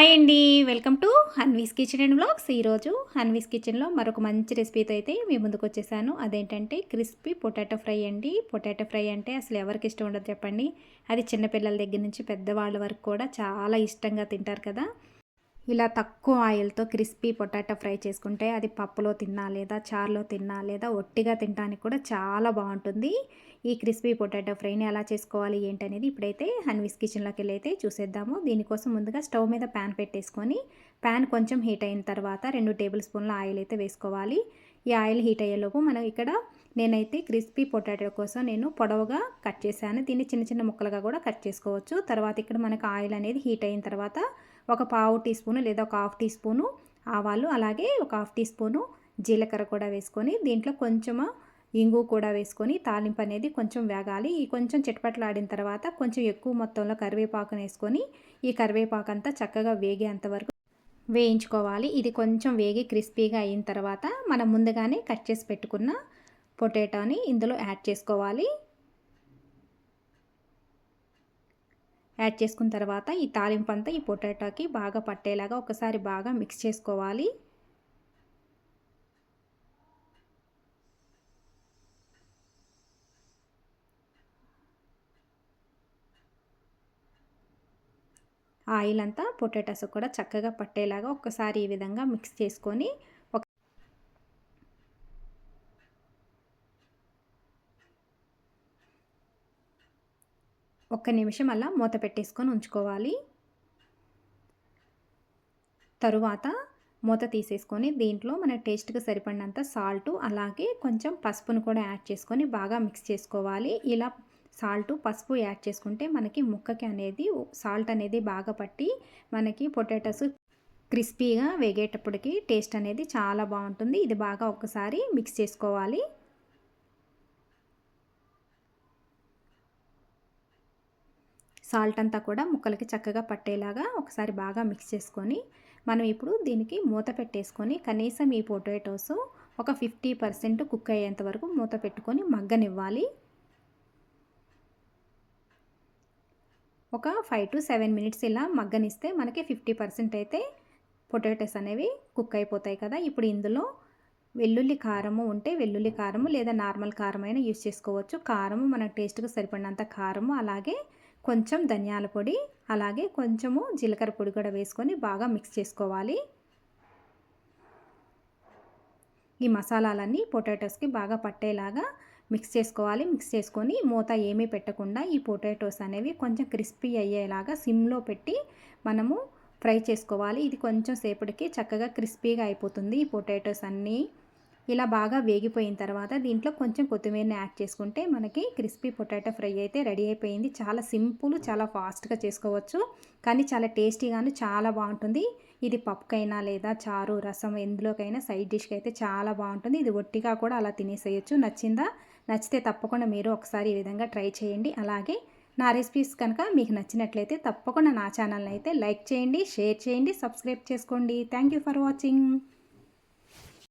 Hi అండి. Welcome to Hanvi's kitchen and blogs ఈరోజు హన్వీస్ కిచెన్లో మరొక మంచి రెసిపీతో అయితే మీ ముందుకు వచ్చేసాను. అదేంటంటే క్రిస్పీ పొటాటో ఫ్రై అండి. పొటాటో ఫ్రై అంటే అసలు ఎవరికి ఇష్టం ఉండదు చెప్పండి. అది చిన్నపిల్లల దగ్గర నుంచి పెద్దవాళ్ళ వరకు కూడా చాలా ఇష్టంగా తింటారు కదా. ఇలా తక్కువ ఆయిల్తో క్రిస్పీ పొటాటో ఫ్రై చేసుకుంటే అది పప్పులో తిన్నా లేదా చారులో తిన్నా లేదా ఒట్టిగా తినడానికి కూడా చాలా బాగుంటుంది. ఈ క్రిస్పీ పొటాటో ఫ్రైని ఎలా చేసుకోవాలి ఏంటనేది ఇప్పుడైతే హన్వీస్ కిచెన్లోకి వెళ్ళి అయితే చూసేద్దాము. దీనికోసం ముందుగా స్టవ్ మీద ప్యాన్ పెట్టేసుకొని ప్యాన్ కొంచెం హీట్ అయిన తర్వాత రెండు టేబుల్ స్పూన్ల ఆయిల్ అయితే వేసుకోవాలి. ఈ ఆయిల్ హీట్ అయ్యేలోపు మనం ఇక్కడ నేనైతే క్రిస్పీ పొటాటో కోసం నేను పొడవుగా కట్ చేశాను. దీన్ని చిన్న చిన్న ముక్కలుగా కూడా కట్ చేసుకోవచ్చు. తర్వాత ఇక్కడ మనకు ఆయిల్ అనేది హీట్ అయిన తర్వాత ఒక పావు టీ స్పూను లేదా ఒక హాఫ్ టీ స్పూను ఆవాలు అలాగే ఒక హాఫ్ టీ స్పూను జీలకర్ర కూడా వేసుకొని దీంట్లో కొంచెము ఇంగు కూడా వేసుకొని తాలింపు అనేది కొంచెం వేగాలి. ఈ కొంచెం చిటపట్లాడిన తర్వాత కొంచెం ఎక్కువ మొత్తంలో కరివేపాకును వేసుకొని ఈ కరివేపాకు అంతా చక్కగా వేగేంత వరకు వేయించుకోవాలి. ఇది కొంచెం వేగి క్రిస్పీగా అయిన తర్వాత మనం ముందుగానే కట్ చేసి పెట్టుకున్న పొటాటోని ఇందులో యాడ్ చేసుకోవాలి. యాడ్ చేసుకున్న తర్వాత ఈ తాలింపు అంతా ఈ పొటాటోకి బాగా పట్టేలాగా ఒకసారి బాగా మిక్స్ చేసుకోవాలి. ఆయిల్ అంతా పొటాటోస్ కూడా చక్కగా పట్టేలాగా ఒక్కసారి ఈ విధంగా మిక్స్ చేసుకొని ఒక ఒక్క నిమిషం అలా మూత పెట్టేసుకొని ఉంచుకోవాలి. తరువాత మూత తీసేసుకొని దీంట్లో మన టేస్ట్కి సరిపడినంత సాల్ట్ అలాగే కొంచెం పసుపును కూడా యాడ్ చేసుకొని బాగా మిక్స్ చేసుకోవాలి. ఇలా సాల్ట్ పసుపు యాడ్ చేసుకుంటే మనకి ముక్కకి అనేది సాల్ట్ అనేది బాగా పట్టి మనకి పొటాటోస్ క్రిస్పీగా వేగేటప్పటికి టేస్ట్ అనేది చాలా బాగుంటుంది. ఇది బాగా ఒకసారి మిక్స్ చేసుకోవాలి. సాల్ట్ అంతా కూడా ముక్కలకి చక్కగా పట్టేలాగా ఒకసారి బాగా మిక్స్ చేసుకొని మనం ఇప్పుడు దీనికి మూత పెట్టేసుకొని కనీసం ఈ పొటాటోస్ ఒక ఫిఫ్టీ పర్సెంట్ కుక్ అయ్యేంత వరకు మూత పెట్టుకొని మగ్గనివ్వాలి. ఒక ఫైవ్ టు సెవెన్ మినిట్స్ ఇలా మగ్గనిస్తే మనకి ఫిఫ్టీ పర్సెంట్ అయితే పొటాటోస్ అనేవి కుక్ అయిపోతాయి కదా. ఇప్పుడు ఇందులో వెల్లుల్లి కారము ఉంటే వెల్లుల్లి కారము లేదా నార్మల్ కారం అయినా యూస్ చేసుకోవచ్చు. కారము మన టేస్ట్కి సరిపడినంత కారము అలాగే కొంచెం ధనియాల పొడి అలాగే కొంచెము జీలకర్ర పొడి కూడా వేసుకొని బాగా మిక్స్ చేసుకోవాలి. ఈ మసాలాలన్నీ పొటాటోస్కి బాగా పట్టేలాగా మిక్స్ చేసుకోవాలి. మిక్స్ చేసుకొని మూత ఏమీ పెట్టకుండా ఈ పొటాటోస్ అనేవి కొంచెం క్రిస్పీ అయ్యేలాగా సిమ్లో పెట్టి మనము ఫ్రై చేసుకోవాలి. ఇది కొంచెం సేపటికి చక్కగా క్రిస్పీగా అయిపోతుంది ఈ పొటాటోస్ అన్నీ. ఇలా బాగా వేగిపోయిన తర్వాత దీంట్లో కొంచెం కొత్తిమీరని యాడ్ చేసుకుంటే మనకి క్రిస్పీ పొటాటో ఫ్రై అయితే రెడీ అయిపోయింది. చాలా సింపుల్ చాలా ఫాస్ట్గా చేసుకోవచ్చు. కానీ చాలా టేస్టీగాను చాలా బాగుంటుంది. ఇది పప్పుకైనా లేదా చారు రసం ఎందులోకైనా సైడ్ డిష్కి అయితే చాలా బాగుంటుంది. ఇది ఒట్టిగా కూడా అలా తినేసేయచ్చు. నచ్చిందా? నచ్చితే తప్పకుండా మీరు ఒకసారి ఈ విధంగా ట్రై చేయండి. అలాగే నా రెసిపీస్ కనుక మీకు నచ్చినట్లయితే తప్పకుండా నా ఛానల్ని అయితే లైక్ చేయండి షేర్ చేయండి సబ్స్క్రైబ్ చేసుకోండి. Thank for watching.